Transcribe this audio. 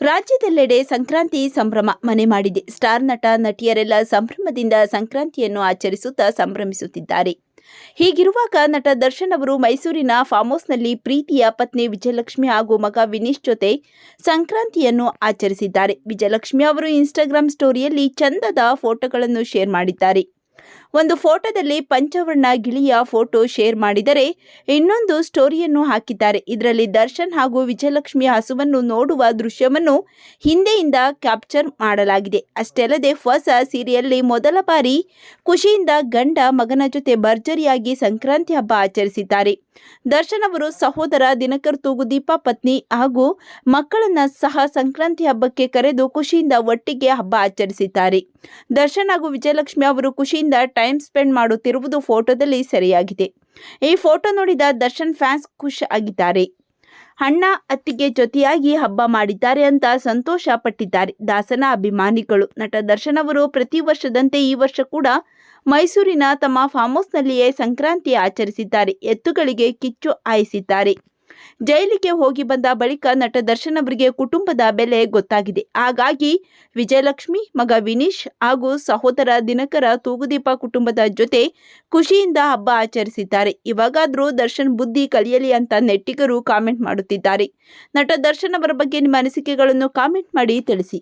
ರಾಜ್ಯದೆಲ್ಲೆಡೆ ಸಂಕ್ರಾಂತಿ ಸಂಭ್ರಮ ಮನೆ ಮಾಡಿದೆ. ಸ್ಟಾರ್ ನಟ, ನಟಿಯರೆಲ್ಲ ಸಂಭ್ರಮದಿಂದ ಸಂಕ್ರಾಂತಿಯನ್ನು ಆಚರಿಸುತ್ತಾ ಸಂಭ್ರಮಿಸುತ್ತಿದ್ದಾರೆ. ಹೀಗಿರುವಾಗ ನಟ ದರ್ಶನ್ ಅವರು ಮೈಸೂರಿನ ಫಾರ್ಮ್ ಹೌಸ್ನಲ್ಲಿ ಪ್ರೀತಿಯ ಪತ್ನಿ ವಿಜಯಲಕ್ಷ್ಮಿ ಹಾಗೂ ಮಗ ವಿನೀಶ್ ಜೊತೆ ಸಂಕ್ರಾಂತಿಯನ್ನು ಆಚರಿಸಿದ್ದಾರೆ. ವಿಜಯಲಕ್ಷ್ಮಿ ಅವರು ಇನ್ಸ್ಟಾಗ್ರಾಂ ಸ್ಟೋರಿಯಲ್ಲಿ ಚಂದದ ಫೋಟೋಗಳನ್ನು ಶೇರ್ ಮಾಡಿದ್ದಾರೆ. ಒಂದು ಫೋಟೋದಲ್ಲಿ ಪಂಚವರ್ಣ ಗಿಳಿಯ ಫೋಟೋ ಶೇರ್ ಮಾಡಿದರೆ ಇನ್ನೊಂದು ಸ್ಟೋರಿಯನ್ನು ಹಾಕಿದ್ದಾರೆ. ಇದರಲ್ಲಿ ದರ್ಶನ್ ಹಾಗೂ ವಿಜಯಲಕ್ಷ್ಮಿ ಹಸುವನ್ನು ನೋಡುವ ದೃಶ್ಯವನ್ನು ಹಿಂದೆಯಿಂದ ಕ್ಯಾಪ್ಚರ್ ಮಾಡಲಾಗಿದೆ. ಅಷ್ಟೇ ಅಲ್ಲದೆ ಹೊಸ ಸೀರಿಯಲ್ಲಿ ಮೊದಲ ಬಾರಿ ಖುಷಿಯಿಂದ ಗಂಡ ಮಗನ ಜೊತೆ ಭರ್ಜರಿಯಾಗಿ ಸಂಕ್ರಾಂತಿ ಹಬ್ಬ ಆಚರಿಸಿದ್ದಾರೆ. ದರ್ಶನ್ ಅವರು ಸಹೋದರ ದಿನಕರ್ ತೂಗುದೀಪ ಪತ್ನಿ ಹಾಗೂ ಮಕ್ಕಳನ್ನ ಸಹ ಸಂಕ್ರಾಂತಿ ಹಬ್ಬಕ್ಕೆ ಕರೆದು ಖುಷಿಯಿಂದ ಒಟ್ಟಿಗೆ ಹಬ್ಬ ಆಚರಿಸಿದ್ದಾರೆ. ದರ್ಶನ್ ಹಾಗೂ ವಿಜಯಲಕ್ಷ್ಮಿ ಅವರು ಖುಷಿಯಿಂದ ಟೈಮ್ ಸ್ಪೆಂಡ್ ಮಾಡುತ್ತಿರುವುದು ಫೋಟೋದಲ್ಲಿ ಸರಿಯಾಗಿದೆ. ಈ ಫೋಟೋ ನೋಡಿದ ದರ್ಶನ್ ಫ್ಯಾನ್ಸ್ ಖುಷ್ ಆಗಿದ್ದಾರೆ. ಅಣ್ಣ ಅತ್ತಿಗೆ ಜೊತೆಯಾಗಿ ಹಬ್ಬ ಮಾಡಿದ್ದಾರೆ ಅಂತ ಸಂತೋಷ ಪಟ್ಟಿದ್ದಾರೆ. ದಾಸನ ಅಭಿಮಾನಿಗಳು, ನಟ ದರ್ಶನ್ ಅವರು ಪ್ರತಿ ವರ್ಷದಂತೆ ಈ ವರ್ಷ ಕೂಡ ಮೈಸೂರಿನ ತಮ್ಮ ಫಾರ್ಮ್ ಹೌಸ್ನಲ್ಲಿಯೇ ಸಂಕ್ರಾಂತಿ ಆಚರಿಸಿದ್ದಾರೆ. ಎತ್ತುಗಳಿಗೆ ಕಿಚ್ಚು ಹಾಯಿಸಿದ್ದಾರೆ. ಜೈಲಿಗೆ ಹೋಗಿ ಬಂದ ಬಳಿಕ ನಟ ದರ್ಶನ್ ಅವರಿಗೆ ಕುಟುಂಬದ ಬೆಲೆ ಗೊತ್ತಾಗಿದೆ. ಹಾಗಾಗಿ ವಿಜಯಲಕ್ಷ್ಮಿ, ಮಗ ವಿನೀಶ್ ಹಾಗೂ ಸಹೋದರ ದಿನಕರ ತೂಗುದೀಪ ಕುಟುಂಬದ ಜೊತೆ ಖುಷಿಯಿಂದ ಹಬ್ಬ ಆಚರಿಸಿದ್ದಾರೆ. ಇವಾಗಾದರೂ ದರ್ಶನ್ ಬುದ್ಧಿ ಕಲಿಯಲಿ ಅಂತ ನೆಟ್ಟಿಗರು ಕಾಮೆಂಟ್ ಮಾಡುತ್ತಿದ್ದಾರೆ. ನಟ ದರ್ಶನ್ ಅವರ ಬಗ್ಗೆ ನಿಮ್ಮ ಅನಿಸಿಕೆಗಳನ್ನು ಕಾಮೆಂಟ್ ಮಾಡಿ ತಿಳಿಸಿ.